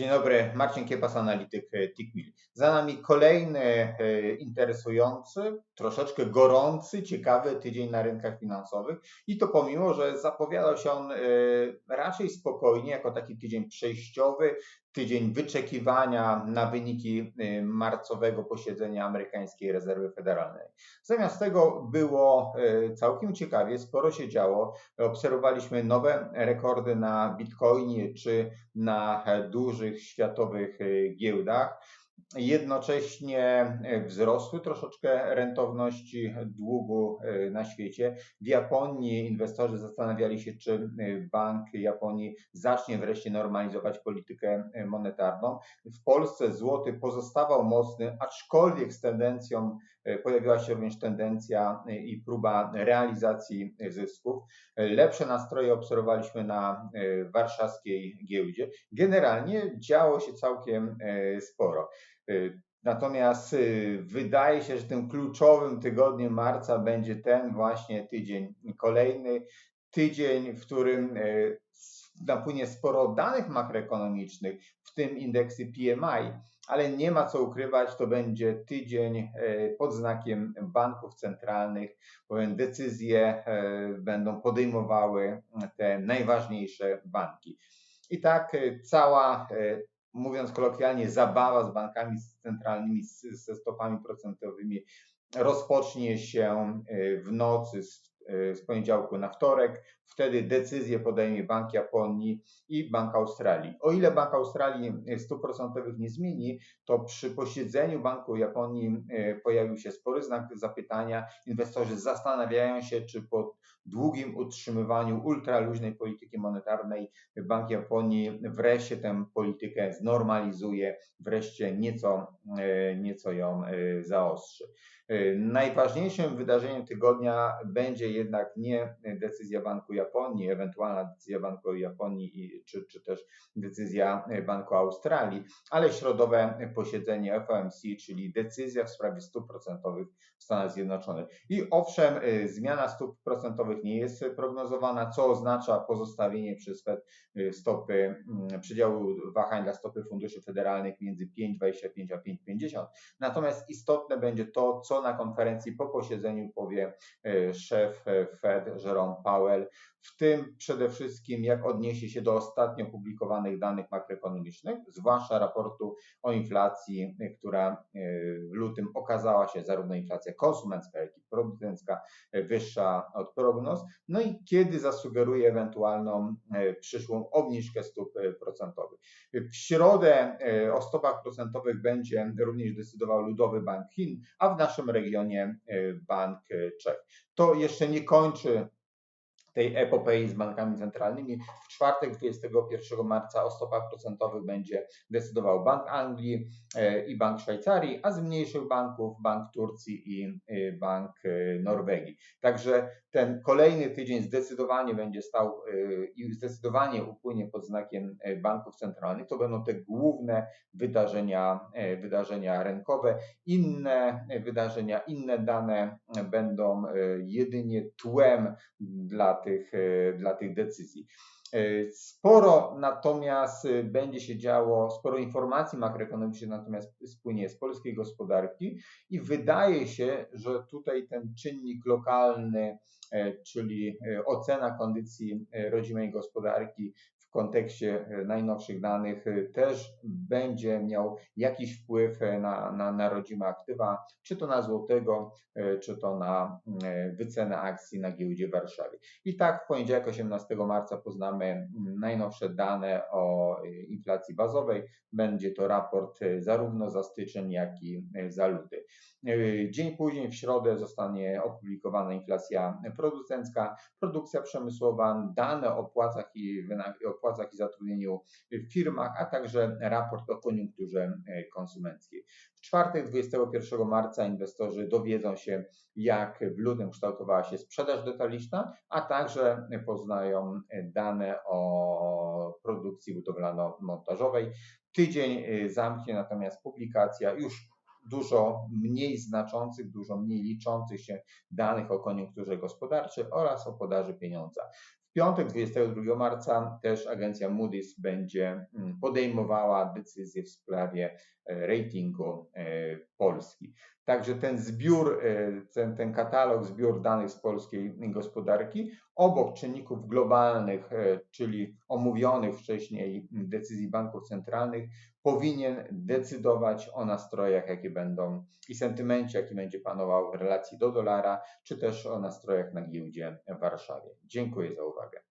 Dzień dobry, Marcin Kiepas, analityk TICMIL. Za nami kolejny e, interesujący, troszeczkę gorący, ciekawy tydzień na rynkach finansowych i to pomimo, że zapowiadał się on e, raczej spokojnie, jako taki tydzień przejściowy, tydzień wyczekiwania na wyniki y, marcowego posiedzenia amerykańskiej rezerwy federalnej. Zamiast tego było y, całkiem ciekawie, sporo się działo. Obserwowaliśmy nowe rekordy na Bitcoinie czy na dużych światowych y, giełdach. Jednocześnie e, wzrosły troszeczkę rentowności długu e, na świecie. W Japonii inwestorzy zastanawiali się, czy e, Bank Japonii zacznie wreszcie normalizować politykę monetarną. W Polsce złoty pozostawał mocny, aczkolwiek z tendencją pojawiła się również tendencja i próba realizacji zysków. Lepsze nastroje obserwowaliśmy na warszawskiej giełdzie. Generalnie działo się całkiem sporo. Natomiast wydaje się, że tym kluczowym tygodniem marca będzie ten właśnie tydzień kolejny, tydzień, w którym napłynie sporo danych makroekonomicznych, w tym indeksy PMI, ale nie ma co ukrywać, to będzie tydzień pod znakiem banków centralnych, bowiem decyzje będą podejmowały te najważniejsze banki. I tak cała mówiąc kolokwialnie, zabawa z bankami centralnymi, ze stopami procentowymi rozpocznie się w nocy z poniedziałku na wtorek. Wtedy decyzję podejmie Bank Japonii i Bank Australii. O ile Bank Australii stóp procentowych nie zmieni, to przy posiedzeniu Banku Japonii y, pojawił się spory znak zapytania. Inwestorzy zastanawiają się, czy po długim utrzymywaniu ultraluźnej polityki monetarnej Bank Japonii wreszcie tę politykę znormalizuje, wreszcie nieco, e, nieco ją e, zaostrzy. E, najważniejszym wydarzeniem tygodnia będzie jednak nie decyzja Banku Japonii, ewentualna decyzja Banku Japonii czy, czy też decyzja Banku Australii, ale środowe posiedzenie FOMC, czyli decyzja w sprawie stóp procentowych w Stanach Zjednoczonych. I owszem, zmiana stóp procentowych nie jest prognozowana, co oznacza pozostawienie przez Fed stopy mm, przedziału wahań dla stopy funduszy federalnych między 5,25 a 5,50. Natomiast istotne będzie to, co na konferencji po posiedzeniu powie e, szef Fed Jerome Powell, w tym przede wszystkim jak odniesie się do ostatnio publikowanych danych makroekonomicznych, zwłaszcza raportu o inflacji, e, która w lutym okazała się zarówno inflacja konsumencka, jak i producencka wyższa od prognoz, no i kiedy zasugeruje ewentualną przyszłą obniżkę stóp procentowych. W środę o stopach procentowych będzie również decydował Ludowy Bank Chin, a w naszym regionie e, Bank Czech. To jeszcze nie kończy tej epopei z bankami centralnymi. W czwartek 21 marca o stopach procentowych będzie decydował Bank Anglii e, i Bank Szwajcarii, a z mniejszych banków Bank Turcji i e, Bank Norwegii. Także ten kolejny tydzień zdecydowanie będzie stał i zdecydowanie upłynie pod znakiem banków centralnych. To będą te główne wydarzenia, wydarzenia rynkowe. Inne wydarzenia, inne dane będą jedynie tłem dla tych, e, dla tych decyzji. E, sporo natomiast e, będzie się działo, sporo informacji makroekonomicznych natomiast spłynie z polskiej gospodarki i wydaje się, że tutaj ten czynnik lokalny, czyli ocena kondycji rodzimej gospodarki w kontekście e, najnowszych danych e, też będzie miał jakiś wpływ e, na, na, na rodzime aktywa, czy to na złotego, czy to na wycenę akcji na giełdzie w Warszawie. I tak w poniedziałek 18 marca poznamy najnowsze dane o inflacji bazowej. Będzie to raport zarówno za styczeń, jak i za luty. Dzień później, w środę, zostanie opublikowana inflacja producencka, produkcja przemysłowa, dane o płacach i, o płacach i zatrudnieniu w firmach, a także raport o koniunkturze konsumenckiej. W czwartek 21 marca inwestorzy dowiedzą się, jak w lutym kształtowała się sprzedaż detaliczna, a także poznają dane o produkcji budowlano-montażowej. Tydzień e, zamknie natomiast publikacja już dużo mniej znaczących, dużo mniej liczących się danych o koniunkturze gospodarczej oraz o podaży pieniądza. W piątek, 22 marca, też agencja Moody's będzie mm, podejmowała decyzję w sprawie e, ratingu e, Polski. Także ten zbiór, ten, ten katalog, zbiór danych z polskiej gospodarki, obok czynników globalnych, czyli omówionych wcześniej decyzji banków centralnych, powinien decydować o nastrojach, jakie będą i sentymencie, jaki będzie panował w relacji do dolara, czy też o nastrojach na giełdzie w Warszawie. Dziękuję za uwagę.